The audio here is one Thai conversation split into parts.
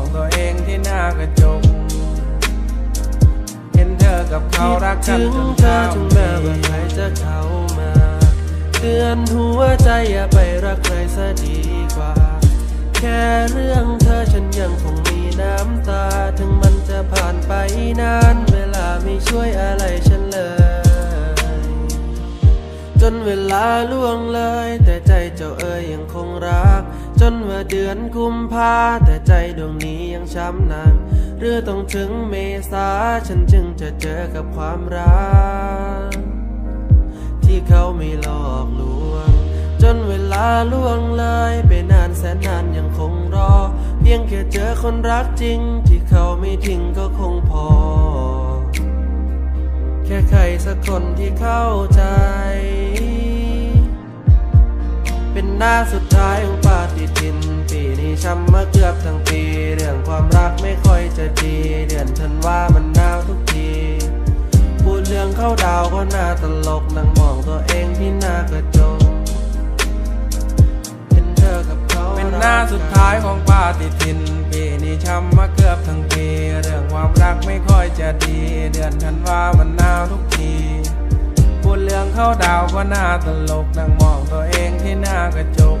งอากระจก เห็นเธอกับเขารักกันถึจงนเธอข้ามถึงแม้ว่าใครจะเข้ามาเตือนหัวใจอย่าไปรักใครซะดีกว่า แค่เรื่องเธอฉันยังคงมีน้ำตา ถึงมันจะผ่านไปนาน เวลาไม่ช่วยอะไรฉันเลย จนเวลาล่วงเลย แต่ใจเจ้าเอ๋ยยังคงรัก จนว่าเดือนกุมภาแต่ใจดวงนี้ยังช้ำนักหรือต้องถึงเมษาฉันจึงจะเจอกับความรักที่เขาไม่หลอกลวง จนเวลาล่วงเลยไปนานแสนนานยังคงรอ เพียงแค่เจอคนรักจริง ที่เขาไม่ทิ้งก็คงพอ แค่ใครสักคนที่เข้าใจ เป็นหน้าสุดท้ายของป ฏิทิน ปีนี้ช้ำมาเกือบทั้งปี เรื่องความรักไม่ค่อยจะดี เดือนธันวามันหนาวทุกที พูดเรื่องเข้าดาวก็น่าตลกนั่งมองตัวเองที่หน้ากระจกเห็นเธอกับเขาเป็นหน้าสุดท้ายของปาฏิทิน ปีนี้ช้ำมาเกือบทั้งปี เรื่องความรักไม่ค่อยจะดี เดือนธันวามันหนาวทุกทีพูดเรื่องเข้าดาวก็น่าตลกนั่งมองตัวเองที่หน้ากระจก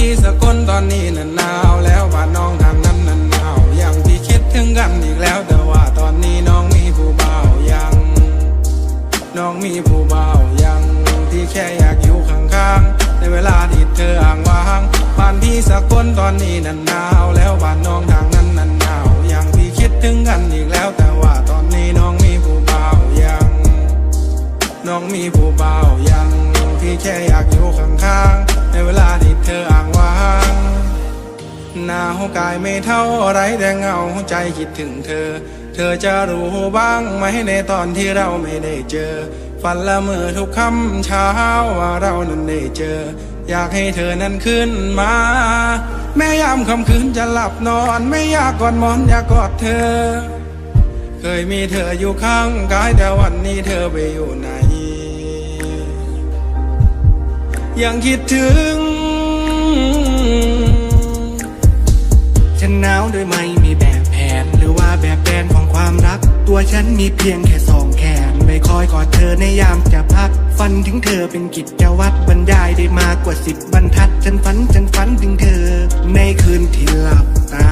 บ้านพี่สกลตอนนี้น่ะหนาวแล้วบ้านน้องทางนั้นน่ะหนาวยังพี่คิดถึงกันอีกแล้ว แต่ว่าตอนนี้น้องมีผู้บ่ายัง น้องมีผู้บ่ายังที่แค่อยากอยู่ข้างๆในเวลาที่เธออ่างว่างบ้านพี่สกลตอนนี้น่ะหนาวแล้วบ้านน้องทางนั้นน่ะหนาวยังพี่คิดถึงกันอีกแล้ว แต่ว่าตอนนี้น้องมีผู้บ่ายัง น้องมีผู้บ่ายังพี่แค่อยากอยู่ข้างๆ ในเวลาที่เธออ่างว่างหนาวกายไม่เท่าไรแต่เหงาใจคิดถึงเธอ เธอจะรู้บ้างไหมในตอนที่เราไม่ได้เจอ ฝันละเมอทุกค่ำเช้าว่าเรานั้นได้เจอ อยากให้เธอนั้นขึ้นมา แม่ยามค่ำคืนจะหลับนอนไม่อยากกอดมอนอยากกอดเธอ เคยมีเธออยู่ข้างกายแต่วันนี้เธอไปอยู่ไหน ยังคิดถึง ฉันหนาวโดยไม่มีแบบแผน หรือว่าแบบแผนของความรัก ตัวฉันมีเพียงแค่สองแขนไม่คอยกอดเธอในยามจะพัก ฝันถึงเธอเป็นกิจวัตรบรรยายได้มากกว่าสิบบรรทัด ฉันฝันฉันฝันถึงเธอ ในคืนที่หลับตา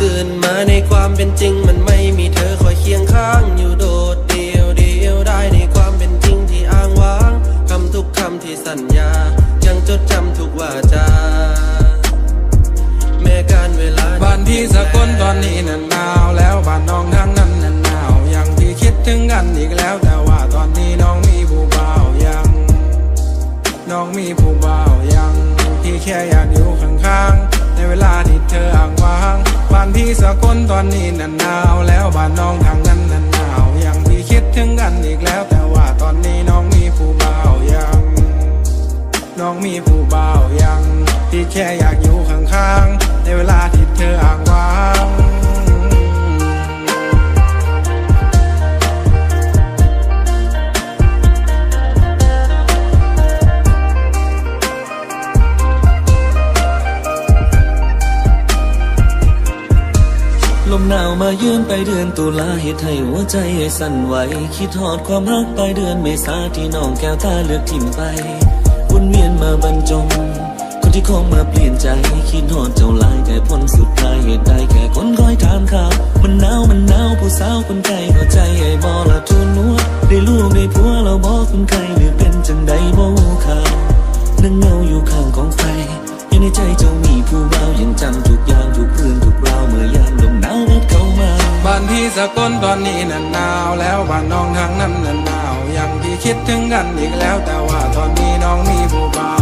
ตื่นมาในความเป็นจริงมันไม่มีเธอคอยเคียงข้างอยู่โดด สัญญา ยังจดจำทุกวาจาแม้การเวลาบ้านพี่สกลตอนนี้น่ะหนาวแล้วบ้านน้องทางนั้นน่ะหนาวยังพี่คิดถึงกันอีกแล้ว แต่ว่าตอนนี้น้องมีผู้บ่าวยัง น้องมีผู้บ่าวยังพี่แค่อยากอยู่ข้างๆในเวลาที่เธออ่างว้างบ้านพี่สกลตอนนี้น่ะหนาวแล้วบ้านน้องทางนั้นน่ะหนาวยังพี่คิดถึงกันอีกแล้วแต่ มีผู้บ่าวยัง ที่แค่อยากอยู่ข้างๆ ในเวลาที่เธออ่างว้างลมหนาวมายืนไปเดือนตุลาเหตุให้หัวใจสั่นไหว คิดทอดความรักไปเดือนเมษาที่น้องแก้วตาเลือกทิมไป วนเวียนมาบรรจง คนที่คงมาเปลี่ยนใจคิดทอดเจ้าลายแต่ผลสุดท้ายเหตุใดแค่คนคอยถามข่าว มันหนาวมันหนาวผู้สาวคนไกลเข้าใจไอ้บอละทุนนัวได้ลูกได้ผัวเราบอกคนไกลหรือเป็นจังใดบ่ข่าวนั่งเงาอยู่ข้างกองไฟยังในใจเจ้ามีผู้บ่ายังจำทุกอย่างทุกเรื่องทุกราวเมื่อยามลมหนาวพัดเข้ามาบ้านพี่สะกลตอนนี้น่ะหนาวแล้วบ้านน้องทางนั้นน่ะหน คิดถึงกันอีกแล้วแต่ว่าตอนนี้น้องมีผู้บ่าว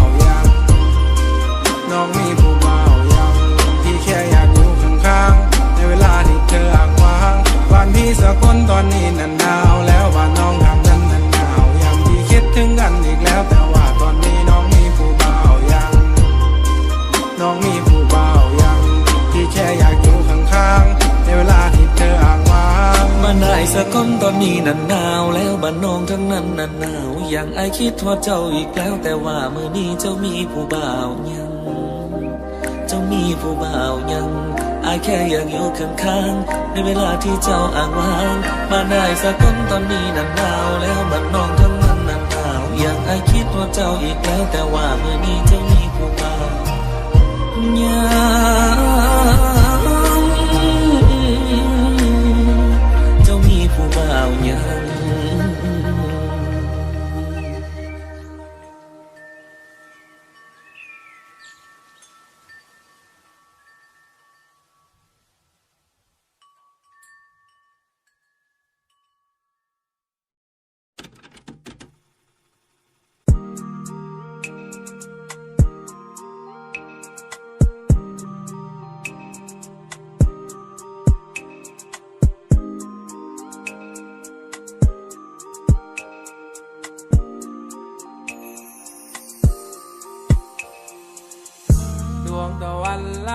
บ้านน้องทั้งนั้นนันหนาวอย่างไอคิดว่าเจ้าอีกแล้ว แต่ว่ามือนี้เจ้ามีผู้บ่าวยัง เจ้ามีผู้บ่าวยังไอแค่อยากอยู่ข้างๆในเวลาที่เจ้าอ่างว้างบ้านนายสะก้นตอนนี้นันหนาวแล้วบ้านน้องทั้งนั้นนันหนาวอย่างไอคิดว่าเจ้าอีกแล้ว แต่ว่ามือนี้เจ้ามีผู้บ่าวยัง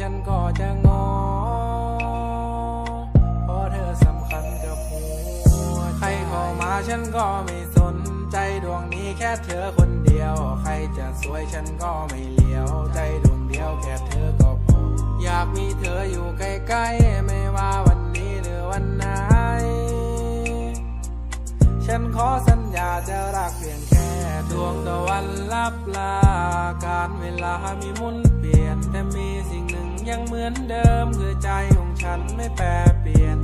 ฉันก็จะงอ เพราะเธอสำคัญกับหัวใครเข้ามาฉันก็ไม่สนใจดวงนี้แค่เธอคนเดียว ใครจะสวยฉันก็ไม่เลี้ยว ใจดวงเดียวแค่เธอก็พอ อยากมีเธออยู่ใกล้ๆ ไม่ว่าวันนี้หรือวันไหน ฉันขอสัญญาจะรักเพียงแค่ดวงตะวันลับลา การเวลามีหมุนเปลี่ยนแต่มี ยังเหมือนเดิมคือใจของฉันไม่แปรเปลี่ยน